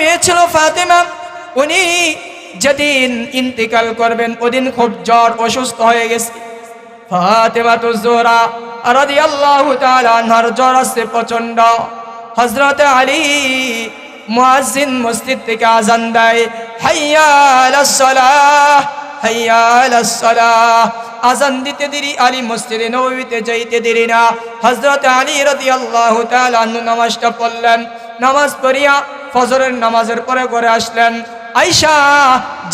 মেয়ে ছিল ফাতেমা। উনি যেদিন ইন্তিকাল করবেন, ওদিন খুব জ্বর, অসুস্থ হয়ে গেছে। ফাতেমা তো জোরা রাদিয়াল্লাহু তাআলা আনহার জ্বর আসছে প্রচণ্ড হযরত আলী মুয়াজ্জিন মসজিদ থেকে আজান দেয়, হাইয়া আলাস হাইয়া আলাস আজান দিতে দেরি, আলী মসজিদে নববীতে যাইতে দেরি না। হযরত আলী তাআলা আনহু নামাজটা পড়লেন। নামাজ পড়িয়া ফজরের নামাজের পরে ঘরে আসলেন। আইসা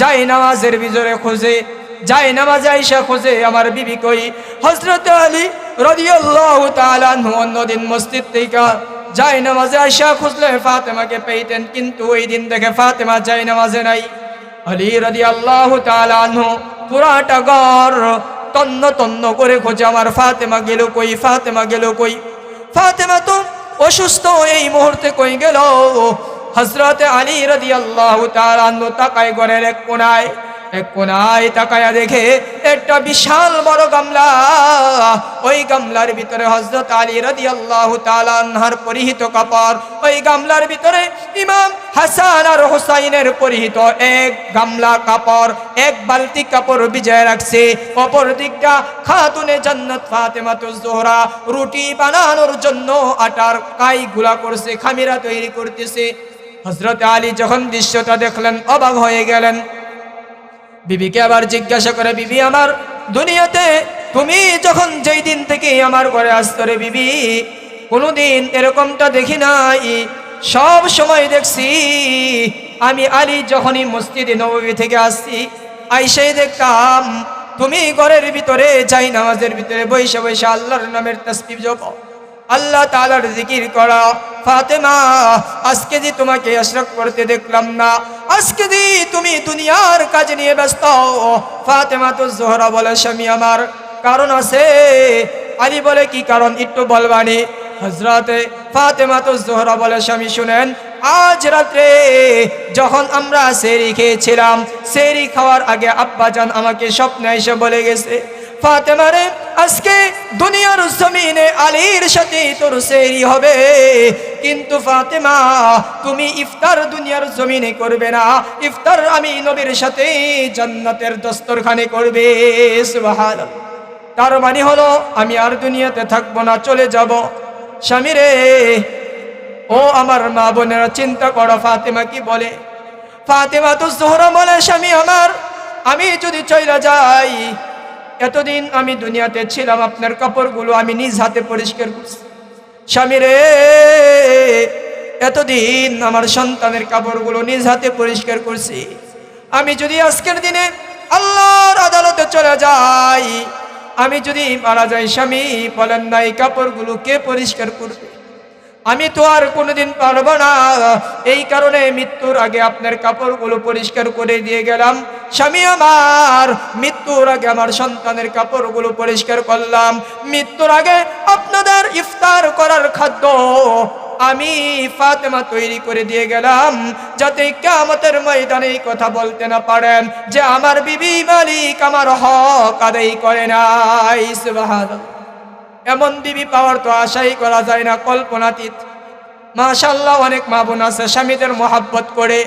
যাই নামাজের ভিতরে খোঁজে, যাই নামাজে আইসা খোঁজে, আমার বিবি কই? হজরত আলী রাদিয়াল্লাহু তাআলা অন্যদিন মসজিদ থেকে যাই নামাজে আইসা খুঁজলে ফাতেমাকে পেইতেন কিন্তু ওই দিন দেখে ফাতেমা যাই নামাজে নাই। আলী রাদিয়াল্লাহু তাআলা আনহু পুরাটা ঘর তন্ন তন্ন করে খোঁজে, আমার ফাতেমা গেল কই, ফাতেমা গেল কই? ফাতেমা তো অসুস্থ, এই মুহূর্তে কই গেল? হজরত আলী রদি আল্লাহ তাকায় ঘরের এক কোনায় এক কোনায় তাকায়া দেখে একটা বিশাল বড় গামলা। ওই গামলার ভিতরে হজরত আলী রদি আল্লাহ তালানহার পরিহিত কাপড়। ওই গামলার ভিতরে ইমাম হাসান আর হোসাইনের পরিহিত এক গামলা কাপড়, এক বালতি কাপড় বিজয় রাখছে। অপর দিকটা খাতুনে জান্নাত ফাতেমা জোহরা। রুটি বানানোর জন্য আটার কাই গুলা করছে, খামিরা তৈরি করতেছে। হজরত আলী যখন দৃশ্যটা দেখলেন, অবাক হয়ে গেলেন। বিবিকে আবার জিজ্ঞাসা করে, বিবি, আমার দুনিয়াতে তুমি যখন যেই দিন থেকে আমার ঘরে আসতো রে বিবি, কোনোদিন এরকমটা দেখি নাই? সব সময় দেখছি, আমি আলী যখনই মসজিদে নবী থেকে আসছি, আইসাই দেখতাম, তুমি ঘরের ভিতরে যাই নামাজের ভিতরে বৈশা বৈশা আল্লাহর নামের তসবিব জপ। আল্লাহ তালার জিকির করা। ফাতেমা, আজকে যে তোমাকে আশরাক করতে দেখলাম না, আজকে যে তুমি দুনিয়ার কাজ নিয়ে ব্যস্ত, ফাতেমা তো জোহরা বলে, স্বামী আমার, কারণ আছে? আলী বলে, কি কারণ? একটু বলবানি হজরতে ফাতেমা তো জোহরা বলে, স্বামী, শুনেন, আজ রাত্রে যখন আমরা সেরি খেয়েছিলাম, সেরি খাওয়ার আগে আব্বাজান আমাকে স্বপ্নে এসে বলে গেছে ফাতেমারে, আজকে দুনিয়ার জমিনে আলীর সাথে তোর সেরি হবে। কিন্তু ফাতেমা, তুমি ইফতার দুনিয়ার জমিনে করবে না। ইফতার আমি নবীর সাথে জান্নাতের দস্তরখানে করবে। সুবহানাল্লাহ। তার মানে হলো, আমি আর দুনিয়াতে থাকব না, চলে যাব। স্বামীরে, ও আমার মা বোনেরা, চিন্তা করো, ফাতেমা কি বলে? ফাতেমা তো জোহরা বলে, স্বামী আমার, আমি যদি চইলা যাই এতদিন আমি দুনিয়াতে ছিলাম, আপনার কাপড়গুলো আমি নিজ হাতে পরিষ্কার করছি। স্বামী রে, এতদিন আমার সন্তানের কাপড়গুলো নিজ হাতে পরিষ্কার করছি। আমি যদি আজকের দিনে আল্লাহর আদালতে চলে যাই, আমি যদি মারা যাই, স্বামী বলেন না, এই কাপড়গুলো কে পরিষ্কার করবে? আমি তো আর কোনোদিন পারব না। এই কারণে মৃত্যুর আগে আপনার কাপড়গুলো পরিষ্কার করে দিয়ে গেলাম। স্বামী আমার, মৃত্যুর আগে আমার সন্তানের কাপড়গুলো পরিষ্কার করলাম। মৃত্যুর আগে আপনাদের ইফতার করার খাদ্য আমি ফাতেমা তৈরি করে দিয়ে গেলাম। যাতে কামতের ময়দানে কথা বলতে না পারেন যে আমার বিবি মালিক আমার হক আদায় করে নাই, সুবহানাল্লাহ। এমন বিবি পাওয়ার তো আশাই করা যায় না কল্পনাতীত। মাশাল্লাহ অনেক মা বোন আছে, স্বামীদের মহাব্বত করে।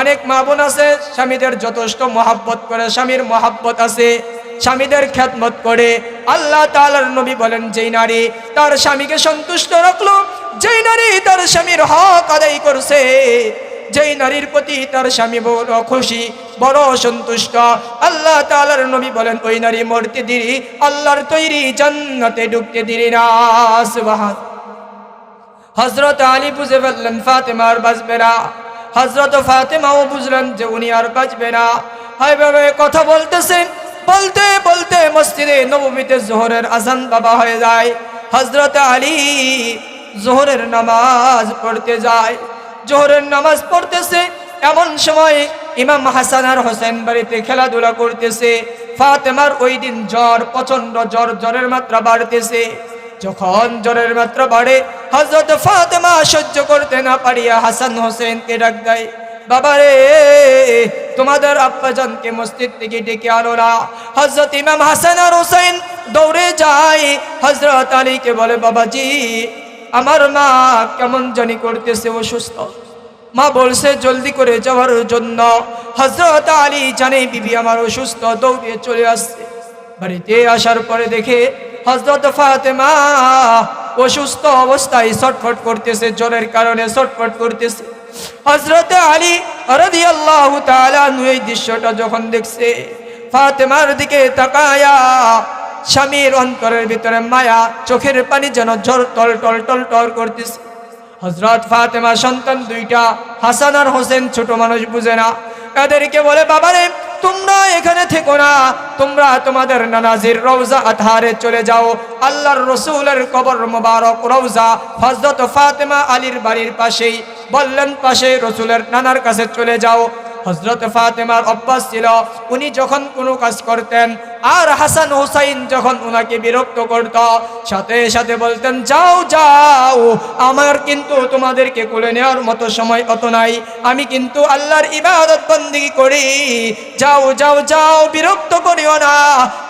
অনেক মা বোন আছে, স্বামীদের যথেষ্ট মহাব্বত করে, স্বামীর মহাব্বত আছে, স্বামীদের খ্যাতমত করে। আল্লাহ তালার নবী বলেন, যেই নারী তার স্বামীকে সন্তুষ্ট রাখল, যেই নারী তার স্বামীর হক আদায় করছে যেই নারীর প্রতি তার স্বামী বড় খুশি, বড় সন্তুষ্ট, আল্লাহ তালার নবী বলেন, ওই নারী মরতে দিরি আল্লাহর তৈরি জান্নাতে ঢুকতে দিরি না। হজরত আলী বুঝে ফেললেন ফাতেমার বাঁচবে না। হজরত ফাতেমাও বুঝলেন যে উনি আর বাঁচবে না। হাইভাবে কথা বলতেছেন, বলতে বলতে মসজিদে নবমীতে জোহরের আজান বাবা হয়ে যায়। হজরত আলী জোহরের নামাজ পড়তে যায়। জোহরের নামাজ পড়তেছে, এমন সময় ইমাম হাসান আর হোসেন বাড়িতে খেলাধুলা করতেছে। ফাতেমার ওই দিন জ্বর প্রচণ্ড জ্বর, জ্বরের মাত্রা বাড়তেছে। যখন জ্বরের মাত্রা বাড়ে হজরত ফাতেমা সহ্য করতে না পারিয়া হাসান হোসেনকে ডাক দেয়, বাবারে, তোমাদের আব্বাজানকে মসজিদ থেকে ডেকে আনো না। হজরত ইমাম হাসান আর হোসেন দৌড়ে যায় হজরত আলীকে বলে, বাবাজি আমার মা কেমন জানি করতেছে অসুস্থ। মা বলছে, জলদি করে যাওয়ার জন্য। হজরত আলী জানে বিবি আমার অসুস্থ দৌড়িয়ে চলে আসছে। বাড়িতে আসার পরে দেখে হজরত ফাতেমা অসুস্থ অবস্থায় ছটফট করতেছে, জ্বরের কারণে ছটফট করতেছে। হজরত আলী রদি আল্লাহ এই দৃশ্যটা যখন দেখছে, ফাতেমার দিকে তাকায়া স্বামীর অন্তরের ভিতরে মায়া, চোখের পানি যেন ঝর টল টল টল টল করতেছে। হজরত ফাতেমা সন্তান দুইটা, হাসান আর হোসেন ছোট মানুষ বুঝে না। এদেরকে বলে বাবা রে তোমরা এখানে থেকো না। তোমরা তোমাদের নানাজির রওজা আধারে চলে যাও। আল্লাহর রসুলের কবর মোবারক রওজা হজরত ফাতেমা আলীর বাড়ির পাশেই। বললেন, পাশে রসুলের নানার কাছে চলে যাও। হজরত ফাতেমার অভ্যাস ছিল, উনি যখন কোনো কাজ করতেন, আর হাসান হুসাইন যখন ওনাকে বিরক্ত করত, সাথে সাথে বলতেন, যাও যাও, আমার কিন্তু তোমাদেরকে কোলে নেওয়ার মতো সময় অত নাই, আমি কিন্তু আল্লাহর ইবাদত বন্দিগি করি। যাও যাও যাও, বিরক্ত করিও না,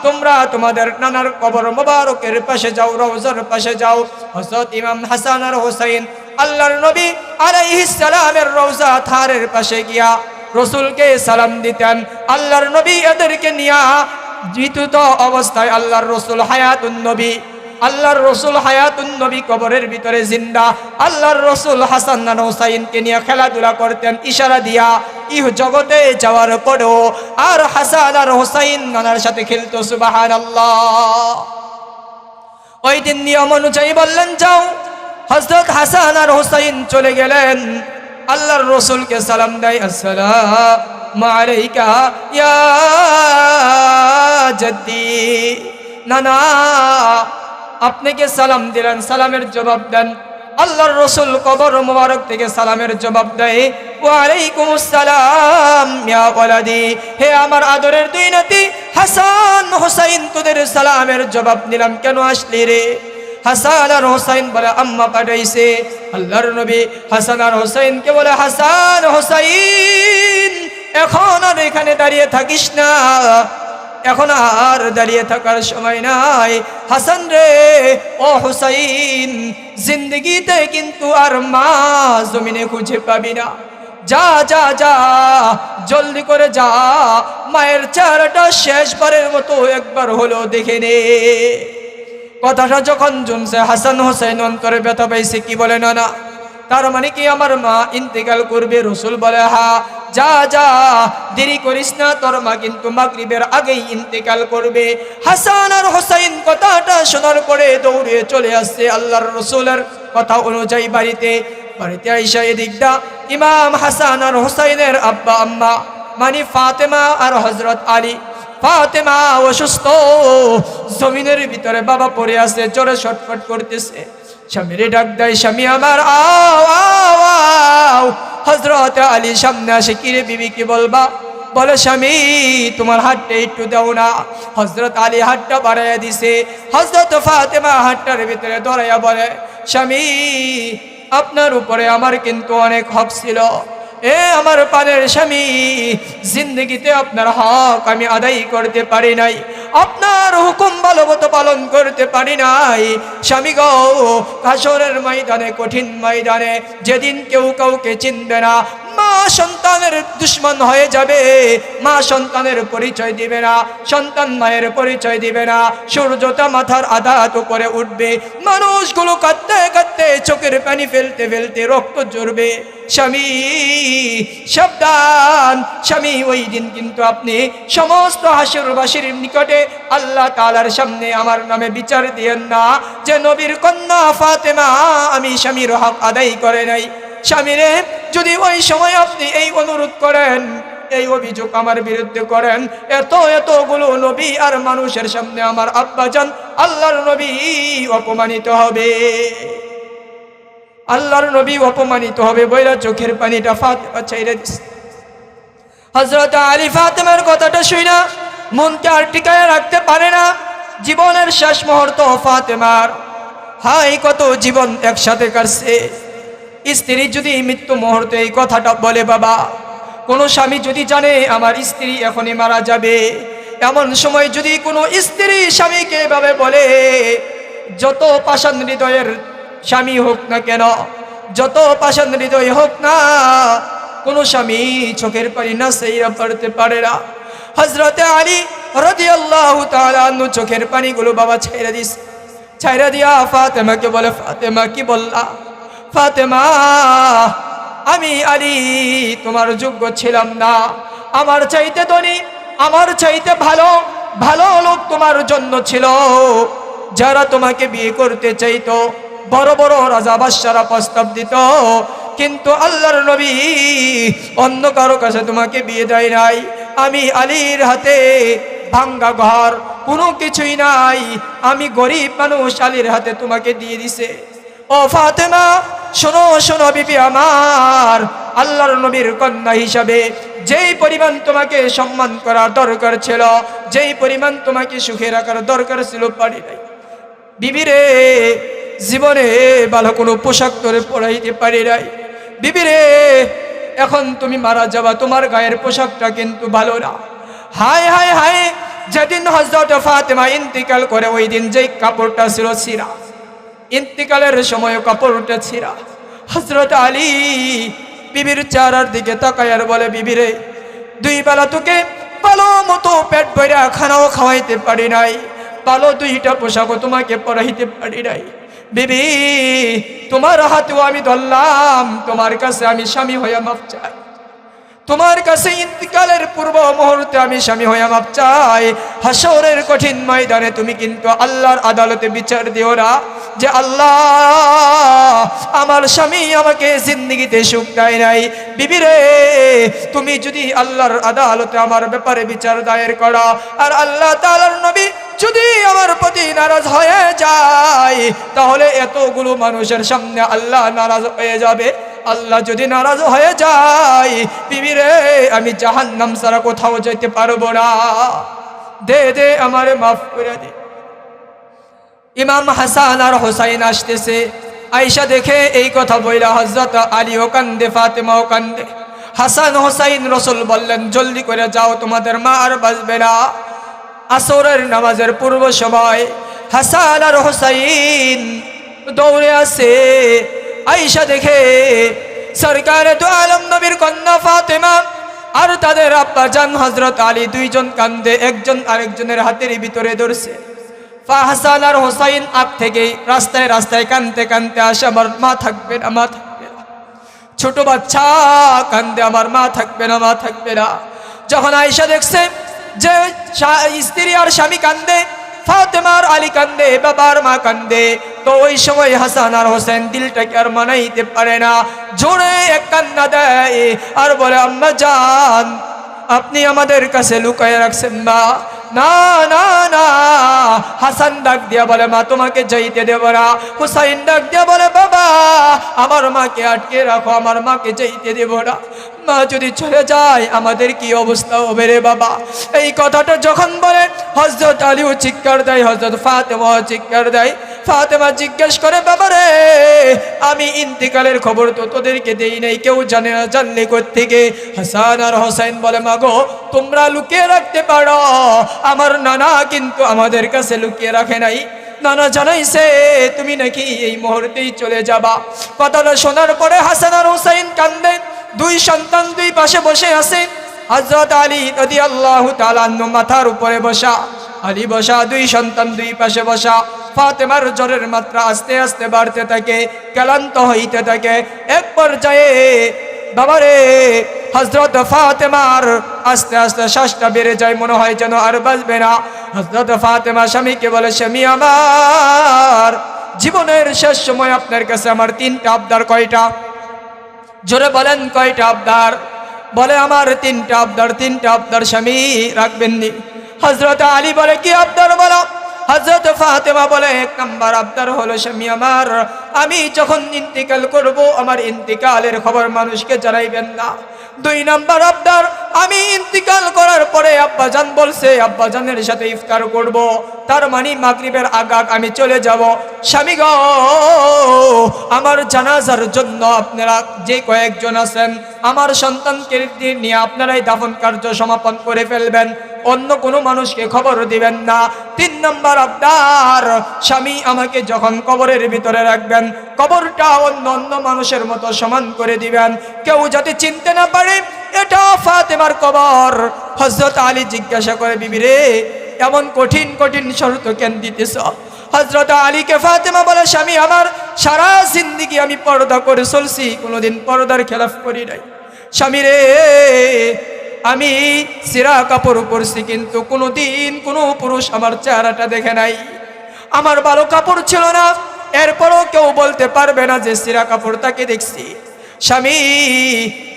তোমরা তোমাদের নানার কবর মোবারকের পাশে যাও, রওজার পাশে যাও। হজরত ইমাম হাসান আর হোসাইন আল্লাহর নবী আলাইহিস সালামের রওজা থারের পাশে গিয়া রসুলকে সালাম দিতেন। আল্লাহর নবী এদেরকে নিয়া জিতুত অবস্থায় আল্লাহর রসুল হায়াতুন নবী। আল্লাহর রসুল হায়াতুন নবী কবরের ভিতরে জিন্দা। আল্লাহর রসুল হাসান হুসাইনকে নিয়ে খেলাধুলা করতেন, ইশারা দিয়া। ইহ জগতে যাওয়ার পরেও আর হাসান আর হুসাইন নানার সাথে খেলতো সুবাহান আল্লাহ ওই দিন নিয়ম অনুযায়ী বললেন, যাও। হজরত হাসান আর হুসাইন চলে গেলেন। আল্লাহর রসুলকে সালাম দেয়, আসসালাম আলাইকা ইয়া জদ্দি না না আপনাকে সালাম দিলেন? সালামের জবাব দেন। আল্লাহর রসুল কবর মোবারক থেকে সালামের জবাব দেয়, ওয়ালাইকুম আসসালাম হে আমার আদরের দুই নাতি হাসান হোসাইন, তোদের সালামের জবাব নিলাম। কেন আসলি রে? হাসান আর হোসাইন বলে, আম্মা পাঠাইছে। আল্লাহর নবী হাসান আর হোসাইনকে বলে, হাসান, হোসাইন, এখন আর এখানে দাঁড়িয়ে থাকিস না। এখন আর দাঁড়িয়ে থাকার সময় নাই। হাসান রে, ও হোসাইন, জিন্দগিতে কিন্তু আর মা জমিনে খুঁজে পাবি না। যা যা যা, জলদি করে যা। মায়ের চারাটা শেষবারের মতো একবার হলো দেখে নে। কথাটা যখন জুনছে হাসান হোসেন অন্তরে ব্যথা পাইছে কি বলে না না তার মানে কি আমার মা ইন্তেকাল করবে, রসুল বলে, হা, যা যা, দেরি করিস না, তোর মা কিন্তু মাগরিবের আগেই ইন্তেকাল করবে। হাসান আর হোসাইন কথাটা শোনার পরে দৌড়ে চলে আসছে আল্লাহর রসুলের কথা অনুযায়ী বাড়িতে। বাড়িতে আইসা এদিকটা ইমাম হাসান আর হোসাইনের আব্বা, আম্মা মানে ফাতেমা আর হজরত আলী। ফাতেমা অসুস্থ। জমিনের ভিতরে বাবা পড়ে আছে জোরে ছটফট করতেছে। স্বামীরে ডাক দেয়, স্বামী আমার, আও আও হজরত আলী সামনে আসে, কিরে বিবি, কি বলবা? বলে, স্বামী, তোমার হাতটা একটু দাও না। হজরত আলী হাতটা বাড়াইয়া দিছে। হজরত ফাতেমা হাতটার ভিতরে ধরাইয়া বলে, স্বামী, আপনার উপরে আমার কিন্তু অনেক হক ছিল। এ আমার পানের স্বামী, জিন্দগিতে আপনার হক আমি আদায় করতে পারি নাই। আপনার হুকুম ভালোমতো পালন করতে পারি নাই। স্বামী গো, কাশরের ময়দানে, কঠিন ময়দানে যেদিন কেউ কাউকে চিনবে না মা সন্তানের দুশ্মন হয়ে যাবে। মা সন্তানের পরিচয় দিবে না, সন্তান মায়ের পরিচয় দিবে না, সূর্যটা মাথার আঘাত করে উঠবে। মানুষগুলো কাঁদতে কাঁদতে চোখের পানি ফেলতে ফেলতে রক্ত জড়বে স্বামী, সাবধান। স্বামী, ওই দিন কিন্তু আপনি সমস্ত হাসুরবাসীর নিকটে আল্লাহ তালার সামনে আমার নামে বিচার দিয়েন না। যে নবীর কন্যা ফাতেমা, আমি স্বামীর হক আদায় করে নাই। স্বামীরে, যদি ওই সময় আপনি এই অনুরোধ করেন, এই অভিযোগ আমার বিরুদ্ধে করেন, এত এতগুলো নবী আর মানুষের সামনে আমার আব্বাজান আল্লাহর নবী অপমানিত হবে। আল্লাহর নবী অপমানিত হবে বইরা চোখের পানিটা ফাতেমা ছেড়ে দিস। হজরত আলী ফাতেমার কথাটা শুই না, মনকে আর টিকায় রাখতে পারে না। জীবনের শেষ মুহূর্ত ফাতেমার। হাই কত জীবন একসাথে কাটছে। স্ত্রী যদি এই মৃত্যু মুহূর্তে এই কথাটা বলে, বাবা, কোনো স্বামী যদি জানে আমার স্ত্রী এখনই মারা যাবে, এমন সময় যদি কোনো স্ত্রী স্বামীকে এভাবে বলে, যত পাষাণ হৃদয়ের স্বামী হোক না কেন, যত পাষাণ হৃদয় হোক না, কোনো স্বামী চোখের পানি না সেই পারতে পারে না। হজরতে আলী রদি আল্লাহ তালু চোখের পানিগুলো বাবা ছেড়ে দিস ছাইরা দিয়া, ফাতেমাকে বলে, ফাতেমা, কি বললা? ফাতেমা, আমি আলী, তোমার যোগ্য ছিলাম না। আমার চাইতে ধনী, আমার চাইতে ভালো ভালো লোক তোমার জন্য ছিল। যারা তোমাকে বিয়ে করতে চাইতো, বড় বড় রাজা বাদশারা প্রস্তাব দিত। কিন্তু আল্লাহর নবী অন্য কারও কাছে তোমাকে বিয়ে দেয় নাই। আমি আলীর হাতে ভাঙ্গা ঘর, কোনো কিছুই নাই। আমি গরিব মানুষ, আলীর হাতে তোমাকে দিয়ে দিছে। ও ফাতেমা শোনো শোনো বিবি আমার, আল্লাহর নবীর কন্যা হিসাবে যেই পরিমাণ তোমাকে সম্মান করার দরকার ছিল, যেই পরিমাণ তোমাকে সুখে রাখার দরকার ছিল, পারি নাই। বিবিরে জীবনে ভালো কোনো পোশাক তোরে পরাইতে পারি নাই। বিবিরে এখন তুমি মারা যাবা, তোমার গায়ের পোশাকটা কিন্তু ভালো না। হায় হায় হায়, যেদিন হজরত ফাতেমা ইন্তিকাল করে, ওই দিন যেই কাপড়টা ছিল সিরা। ইন্তিকালের সময় কাপড়টা ছিঁড়া হজরত আলী বিবির চারার দিকে তাকায়ার বলে বিবিরে দুই বেলা তোকে ভালো মতো পেট ভরা খানাও খাওয়াইতে পারি নাই, ভালো দুইটা পোশাকও তোমাকে পরাইতে পারি নাই। বিবি, তোমার হাতেও আমি ধরলাম, তোমার কাছে আমি স্বামী হইয়া মাপ চাই। তোমার কাছে ইন্তিকালের পূর্ব মুহূর্তে আমি স্বামী হইয়া মাপ চাই। হাসরের কঠিন ময়দানে তুমি কিন্তু আল্লাহর আদালতে বিচার দিও না যে আল্লাহ আমার স্বামী আমাকে জিন্দিগিতে সুখ দেয় নাই। বিবিরে, তুমি যদি আল্লাহর আদালতে আমার ব্যাপারে বিচার দায়ের করা, আর আল্লাহ তাআলার নবী যদি আমার প্রতি নারাজ হয়ে যায়, তাহলে এতগুলো মানুষের সামনে আল্লাহ নারাজ হয়ে যাবে। আল্লাহ যদি নারাজ হয়ে যায়, বিবিরে, আমি জাহান্নাম ছাড়া কোথাও যেতে পারব না। দে দে, আমারে মাফ করে দে। ইমাম হাসান আর হোসাইন আসতেছে। আইসা দেখে এই কথা বইলা হজরত আলী ও কান্দে ফাতেমা ও কান্দে। হাসান, হোসাইন, রসুল বললেন, জলদি করে যাও, তোমাদের মা আর বাঁচবে না। আসরের নামাজের পূর্ব সময় হাসান আর হোসাইন দৌড়ে আসে। আইসা দেখে, সরকারে তো আলম নবীর কন্যা ফাতেমা। আর তাদের আব্বা জান হজরত আলী দুইজন কান্দে, একজন আরেকজনের হাতের ভিতরে ধরছে। ফাহাসান আর হোসাইন আগ থেকেই রাস্তায় রাস্তায় কানতে কানতে আসে, আমার মা থাকবে না, মা থাকবে না। ছোট বাচ্চা, কান্দে, আমার মা থাকবে না, মা থাকবে না। যখন আয়সা দেখছে যে স্ত্রী আর স্বামী কান্দে, ফাতেমার আলী কান্দে, বাবার মা কান্দে। তো ওই সময় হাসান আর হোসেন দিলটাকে আর মানাইতে পারে না। জোরে এক কান্না দেয়, আর বলে, আম্মা যান আপনি আমাদের কাছে লুকায় রাখছেন না। না না না। হাসান ডাক দিয়া বলে, মা, তোমাকে যাইতে দেব না। হুসাইন ডাক দিয়া বলে, বাবা, আমার মাকে আটকে রাখো, আমার মাকে যাইতে দেব না। মা, যদি চলে যায়, আমাদের কি অবস্থা হবে রে বাবা? এই কথাটা যখন বলে হজরত আলীও চিৎকার দেয় হজরত ফাতেমাও চিৎকার দেয়। ফাতেমা জিজ্ঞেস করে বাবা রে আমি ইন্তিকালের খবর তো তোদেরকে দেই নাই, কেউ জানে না জানলে থেকে হাসান আর হোসেন বলে, মাগো, তোমরা লুকিয়ে রাখতে পারো। আমার নানা কিন্তু আমাদের কাছে লুকিয়ে রাখে নাই। নানা জানাইছে, তুমি নাকি এই মুহূর্তেই চলে যাবা? কথাটা শোনার পরে হাসান আর হোসেন কান্দেন। দুই সন্তান দুই পাশে বসে আছে হজরত আলী নদী আল্লাহ তালান্ন মাথার উপরে বসা, আলী বসা, দুই সন্তান দুই পাশে বসা। ফাতেমার জ্বরের মাত্রা আস্তে আস্তে বাড়তে থাকে, ক্লান্ত হইতে থাকে। এক পর্যায়ে বাবারে হজরত ফাতেমার আস্তে আস্তে শ্বাসটা বেড়ে যায়, মনে হয় যেন আর বাঁচবে না। হজরত ফাতেমা স্বামীকে বলে, স্বামী আমার, জীবনের শেষ সময় আপনার কাছে আমার তিনটা আবদার কয়টা? জোরে বলেন, কয়টা আবদার? বলে, আমার তিনটা আবদার তিনটা আবদার স্বামী রাখবেননি। হজরত আলী বলে, কি আবদার বলো? হজরত ফাতেমা বলে, এক আবদার হলো স্বামী আমার আমি যখন ইন্তিকাল করব, আমার ইন্তিকালের খবর মানুষকে জানাইবেন না। দুই নাম্বার আবদার আমি ইন্তিকাল করার পরে আব্বাজান বলছে আব্বাজানের সাথে ইফতার করব। তার মানে মাগরিবের আগাগ আমি চলে যাব। স্বামী গো, আমার জানাজার জন্য আপনারা যে কয়েকজন আছেন, আমার সন্তানকে নিয়ে আপনারাই দাফন কার্য সমাপন করে ফেলবেন। অন্য কোনো মানুষকে খবর দিবেন না। তিন নম্বর আবদার, স্বামী আমাকে যখন কবরের ভিতরে রাখবেন, কবরটা অন্য অন্য মানুষের মতো সমান করে দিবেন। কেউ যাতে চিনতে না পারে এটা ফাতেমার কবর। হজরত আলী জিজ্ঞাসা করে, বিবি রে, এমন কঠিন কঠিন শর্ত কেন দিতেছ? হজরত আলীকে ফাতেমা বলে, স্বামী, আমার সারা জিন্দিগি আমি পর্দা করে চলছি, কোনোদিন পর্দার খেলাফ করি নাই। স্বামী রে, আমি সিরা কাপড় পরছি, কিন্তু কোনোদিন কোনো পুরুষ আমার চেহারাটা দেখে নাই। আমার ভালো কাপড় ছিল না, এরপরও কেউ বলতে পারবে না যে সিরা কাপড় তাকে দেখছি। স্বামী,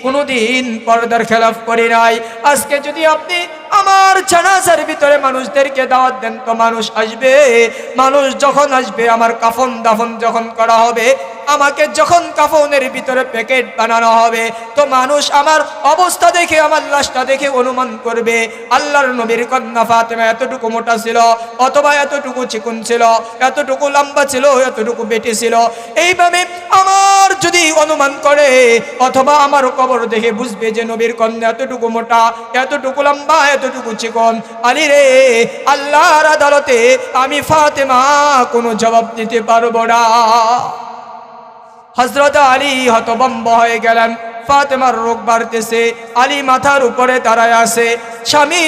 কোনোদিন পর্দার খেলাফ করি নাই। আজকে যদি আপনি আমার জানাজার ভিতরে মানুষদেরকে দাওয়াত দেন, তো মানুষ আসবে। মানুষ যখন আসবে, আমার কাফন দাফন যখন করা হবে, আমাকে যখন কাফনের ভিতরে প্যাকেট বানানো হবে, তো মানুষ আমার অবস্থা দেখে, আমার লাশটা দেখে অনুমান করবে, আল্লাহর নবীর কন্যা ফাতেমা এতটুকু মোটা ছিল, অথবা এতটুকু চিকুন ছিল, এতটুকু লম্বা ছিল, এতটুকু বেটি ছিল। এইভাবে আমার যদি অনুমান করে, অথবা আমার কবর দেখে বুঝবে যে নবীর কন্যা এতটুকু মোটা, এতটুকু লম্বা, এতটুকু চিকন। আলী রে, আল্লাহর আদালতে আমি ফাতেমা, কোনো জবাব দিতে পারব না। হজরত আলী হতবম্ব হয়ে গেলেন। ফাতেমার রোগ বাড়তেছে, আলী মাথার উপরে দাঁড়ায় আসে স্বামী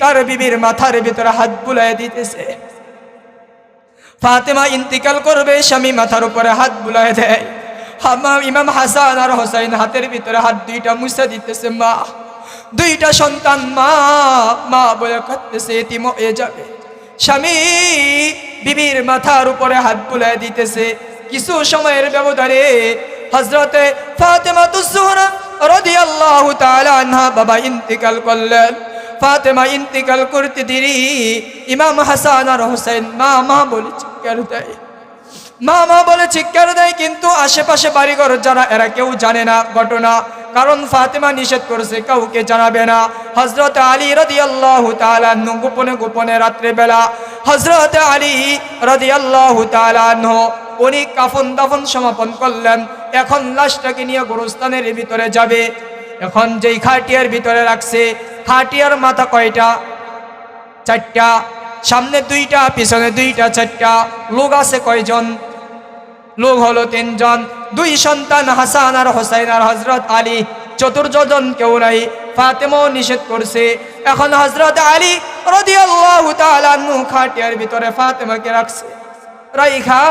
তার বিবির মাথার ভিতরে হাত বুলাই দিতেছে। ফাতেমা ইন্তিকাল করবে, স্বামী মাথার উপরে হাত বুলাই দেয়। হামা, ইমাম হাসান আর হোসাইন হাতের ভিতরে হাত দুইটা মুছে দিতেছে মা। দুইটা সন্তান মা মা বলে কাঁদতেছে এতিম এ যাবে। স্বামী বিবির মাথার উপরে হাত বুলাই দিতেছে। কিছু সময়ের ব্যবধানে হজরতে ফাতেমা তুজোহরা রাদিয়াল্লাহু তাআলা আনহা বাবা ইন্তিকাল করলেন। ফাতেমা ইন্তিকাল করতে দেরি, ইমাম হাসান আর হোসেন মা মা বলে চিৎকার দেয়। মা মা বলে চিৎকার দেয়, কিন্তু আশেপাশে বাড়িঘর যারা, এরা কেউ জানে না ঘটনা। কারণ ফাতেমা নিষেধ করেছে, কাউকে জানাবে না। হজরত আলী রদি আল্লাহ গোপনে গোপনে রাত্রেবেলা হজরত আলী রদি আল্লাহ উনি কাফন দাফন সমাপন করলেন। এখন লাশটাকে নিয়ে গোরস্থানের ভিতরে যাবে। এখন যেই খাটিয়ার ভিতরে রাখছে, খাটিয়ার মাথা কয়টা? চারটা। সামনে দুইটা, পিছনে দুইটা, চারটা। লোক আছে কয়জন? লোক হলো তিনজন। দুই সন্তান হাসান আর হোসাইন আর হজরত আলী। চতুর্জন কেউ নাই। ফাতেমাও নিষেধ করছে। এখন হজরত আলী রাদিয়াল্লাহু খাটিয়ার ভিতরে ফাতেমাকে রাখছে। রাইখা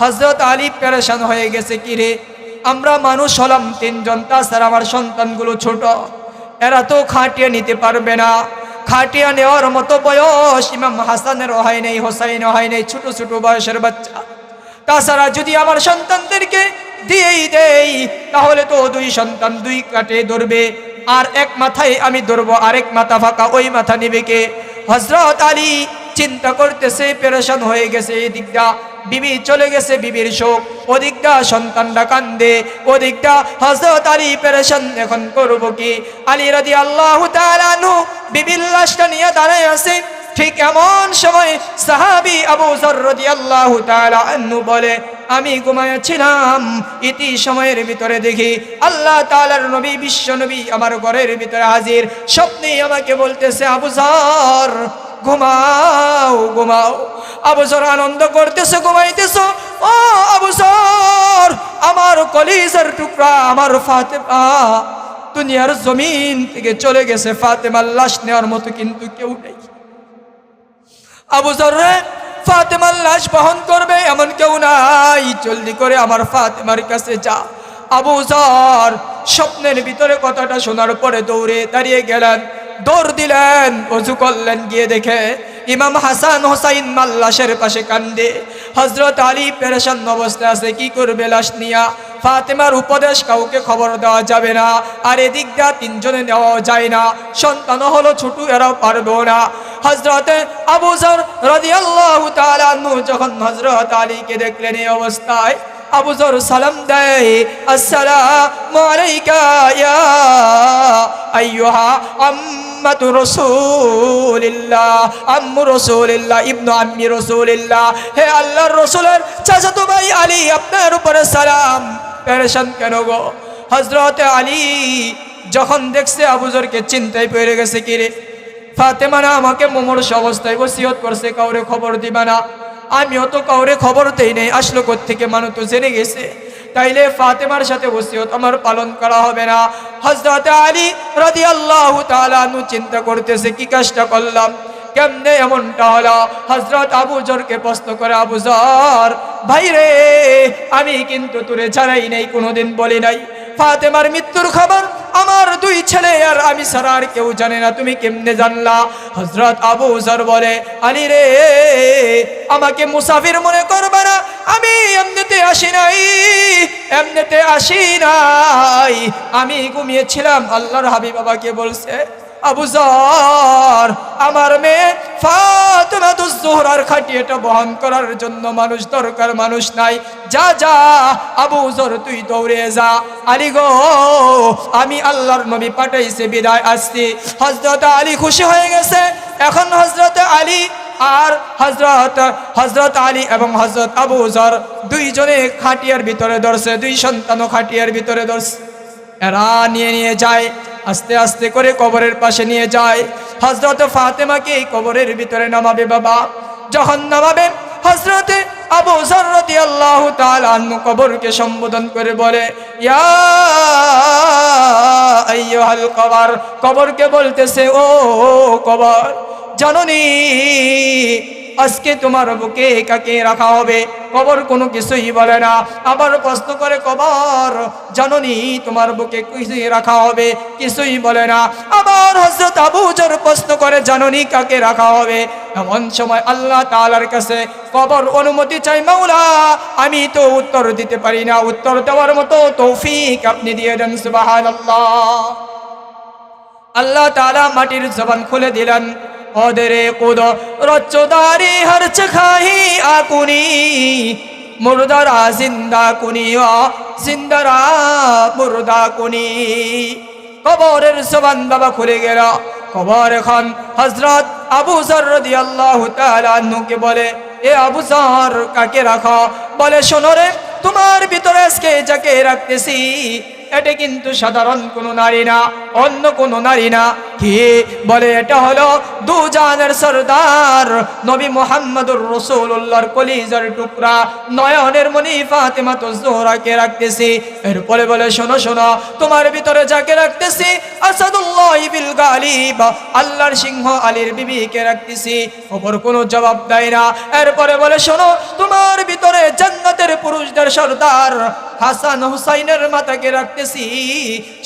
হজরত আলী পেরেশান হয়ে গেছে কি রে আমরা মানুষ হলাম তিনজন, তাছাড়া আমার সন্তানগুলো ছোট। এরা তো খাটিয়ে নিতে পারবে না। খাটিয়া নেওয়ার মতো বয়স ইমাম হাসানের হয় নেই, হোসাইন হয় নেই, ছোট ছোট বয়সের বাচ্চা। তাছাড়া যদি আমার সন্তানদেরকে দিয়েই দেই, তাহলে তো দুই সন্তান দুই কাটে ধরবে। আর এক মাথায় আমি ধরবো, আরেক মাথা ফাঁকা, ওই মাথা নিবে কে? হজরত আলী চিন্তা করতেছে, পেরেশান হয়ে গেছে এই দিকটা বিবি চলে গেছে বিবির শোক। ওদিকটা সন্তানরা কান্দে, ওদিকটা হজরত আলী পেরেশান এখন করব কি? আলী রাদি আল্লাহ তালানু বিবির লাশটা নিয়ে দাঁড়ায় আছে। ঠিক এমন সময় সাহাবি আবু জর্রদি আল্লাহ আন্নু বলে, আমি ঘুমাইয়াছিলাম, ইতি সময়ের ভিতরে দেখি আল্লাহ তালার নবী, বিশ্ব নবী আমার ঘরের ভিতরে হাজির। স্বপ্নে আমাকে বলতেছে, আবু জর ঘুমাও ঘুমাও। আবুসর আনন্দ করতেছে, ঘুমাইতেছ। ও আবুসর আমার কলিজার টুকরা, আমার ফাতেমা, দুনিয়ার জমিন থেকে চলে গেছে। ফাতেমার লাশ নেওয়ার মতো কিন্তু কেউ নেই। আবু জর্রে ফাতেমার লাশ বহন করবে এমন কেউ নাই। জলদি করে আমার ফাতেমার কাছে যা। আবু জর, স্বপ্নের ভিতরে কথাটা শোনার পরে দৌড়ে দাঁড়িয়ে গেলেন। দৌড় দিলেন, অজু করলেন, গিয়ে দেখে ইমাম হাসান হোসাইন মাল্লাশের পাশে কান্দে। হজরত আলী পেরেশান অবস্থায় আছে, কি করবে লাশ নিয়া? ফাতেমার উপদেশ কাউকে খবর দেওয়া যাবে না, আর এদিক এদিকটা তিনজনে নেওয়া যায় না, সন্তান হলো ছোট, এরাও পারব না। হজরতে আবুজর রাদিয়াল্লাহু তাআলা আনহু যখন হজরত আলীকে দেখলেন এই অবস্থায় আবুজর সালাম দেয়, আসসালামু আলাইকা ইয়া আইয়ুহা আম্মাতু রাসূলিল্লাহ, আম্মু রাসূলিল্লাহ, ইবনু আম্মি রাসূলিল্লাহ। হে আল্লাহর রাসূলের চাচাতো ভাই আলী, আপনার উপরে সালাম। পেরেশান কেন গো? হজরত আলী যখন দেখছে আবুজরকে চিন্তায় পড়ে গেছে কিরে ফাতেমানা আমাকে মোমর্ষ অবস্থায় ওসিয়ত করছে, কাউরে খবর দিবা না। আমিও তো কাউরে খবর দেই নেই, আসলো থেকে মানুষ তো জেনে গেছে। তাইলে ফাতেমার সাথে ওসিয়ত আমার পালন করা হবে না। হজরত আলী রাদি আল্লাহ তালু চিন্তা করতেছে, কি কাজটা করলাম? কেমনে এমনটা হলো? হজরত আবু জরকে প্রশ্ন করে, আবু জর ভাই রে আমি কিন্তু তোরে ছাড়াই নাই, কোনোদিন বলি নাই। ফাতেমার মৃত্যুর খবর, আমার দুই ছেলে আর আমি ছাড়া আর কেউ জানে না। তুমি কেমনে জানলা? হজরত আবু জর বলে, আলী রে, আমাকে মুসাফির মনে করবে না। আমি এমনিতে আসি নাই, এমনিতে আসি নাই। আমি ঘুমিয়েছিলাম, আল্লাহর হাবিব বাবাকে বলছে আবু জর, আমার মেয়ে ফাতেমাতুজ জোহরার খাটিয়েটা বহন করার জন্য মানুষ দরকার, মানুষ নাই। যা যা, আবু জর, তুই দৌড়ে যা। আলী গো, আমি আল্লাহর নবী পাঠাইছে, বিদায় আসছি। হজরত আলী খুশি হয়ে গেছে। এখন হজরত আলী আর হজরত হজরত আলী এবং হজরত আবু জর দুইজনে খাটিয়ার ভিতরে ধরছে, দুই সন্তানও খাটিয়ার ভিতরে ধরছে। এরা নিয়ে নিয়ে যায়। আস্তে আস্তে করে কবরের পাশে নিয়ে যায়। হজরত ফাতেমাকে এই কবরের ভিতরে নামাবে বাবা। যখন নামাবে হজরতে আবু জররতি আল্লাহ তাআলা কবরকে সম্বোধন করে বলে, ইয়া আইয়ুহাল কবর। কবরকে বলতেছে, ও কবর, জাননি আজকে তোমার বুকে কাকে রাখা হবে? কবর কোনো কিছুই বলে না। আবার প্রশ্ন করে কবর জাননি তোমার বুকে কিছুই রাখা হবে? কিছুই বলে না। আবার হজরত আবুজর প্রশ্ন করে, জাননি কাকে রাখা হবে? এমন সময় আল্লাহ তালার কাছে কবর অনুমতি চাই, মাওলা, আমি তো উত্তর দিতে পারি না। উত্তর দেওয়ার মতো তৌফিক আপনি দিয়ে দেন সুবাহান আল্লাহ তালা মাটির জবান খুলে দিলেন। ওদরে কুদ, রচ্চদারি হরচ খাহি আকুনি। মুর্দারা জিন্দা কুনি জিন্দারা মুর্দা কুনি। কবরের জবান বাবা খুলে গেল। কবর এখন হজরত আবু জর রাদিয়াল্লাহু তাআলা আনহুকে বলে, এ আবু জর কাকে রাখো? বলে, শোনো রে, তোমার ভিতরে আজকে যাকে রাখতেছি এটা কিন্তু সাধারণ কোনো নারী না, অন্য কোনো নারী না। কি বলে, এটা হলো দু জানের সর্দার নবী মোহাম্মদুর রসুল্লাহর কলিজার টুকরা। নয়নের মনি ফাতেমা তো জোহরাকে রাখতেছি। এরপরে বলে, শোনো শোনো, তোমার ভিতরে যাকে রাখতেছি গালিব, আল্লাহর সিংহ আলীর বিবিকে রাখতেছি। ওপর কোনো জবাব দেয় না। এরপরে বলে, শোনো, তোমার ভিতরে জান্নাতের পুরুষদের সর্দার হাসান হুসাইনের মাতাকে রাখতেছি। বলতেছি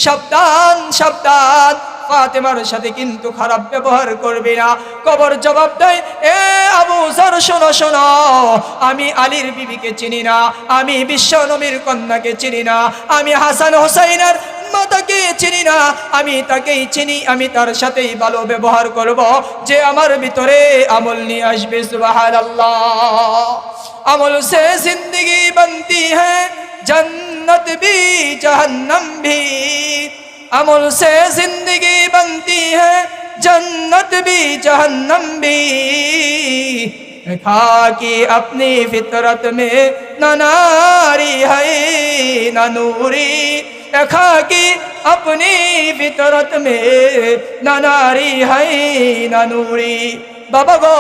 সাবধান সাবধান। ফাতেমার সাথে কিন্তু খারাপ ব্যবহার করবে না। কবর জবাব দেয়, এ আবু সর শোনো শোনো। আমি আলীর বিবিকে চিনি না। আমি বিশ্ব নবীর কন্যাকে চিনি না। আমি হাসান হোসাইনার আম্মা তাকে চিনি না। আমি তাকেই চিনি, আমি তার সাথেই ভালো ব্যবহার করব। যে আমার ভিতরে আমল নিয়ে আসবে সুবাহ আমল সে জিন্দগি বন্দী হ্যাঁ জন্ম जन्नत भी जहन्नम भी अमल से जिंदगी बनती है जन्नत भी जहन्नम भी खाकी अपनी फितरत में न नारी है न नूरी खाकी अपनी फितरत में न नारी है न नूरी बाबा गो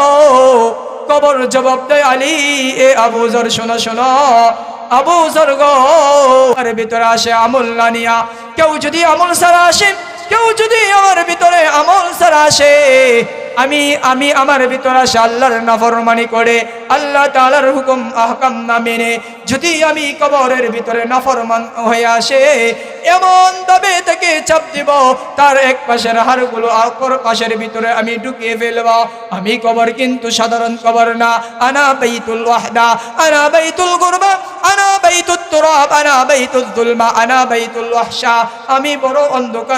কবর জবাব দেয় আলী এ আবু জর শোনো শোনো আবু স্বর্গ আর ভিতরে আসে আমল নানিয়া কেউ যদি আমল সারা আসে, কেউ যদি আমার ভিতরে আমল সারা আসে। আমি আমি আমার ভিতরে আসে আল্লাহর নাফরমানি করে, আল্লাহ তালার হুকুম, আহকাম না মেনে যদি আমি কবরের ভিতরে নাফরমান হয়ে আসে, এমন তবে তাকে চাপ দিব, তার এক পাশের হাড়গুলো অপর পাশের ভিতরে আমি ঢুকিয়ে ফেলব। আমি কবর কিন্তু সাধারণ কবর না। আনা বাইতুল ওয়াহদা, আনা বাইতুল গুরবা, আনা বাইতুত তুরাব, আনা বাইতুল দুলমা, আনা বাইতুল ওয়াহশা। আমি বড় অন্ধকার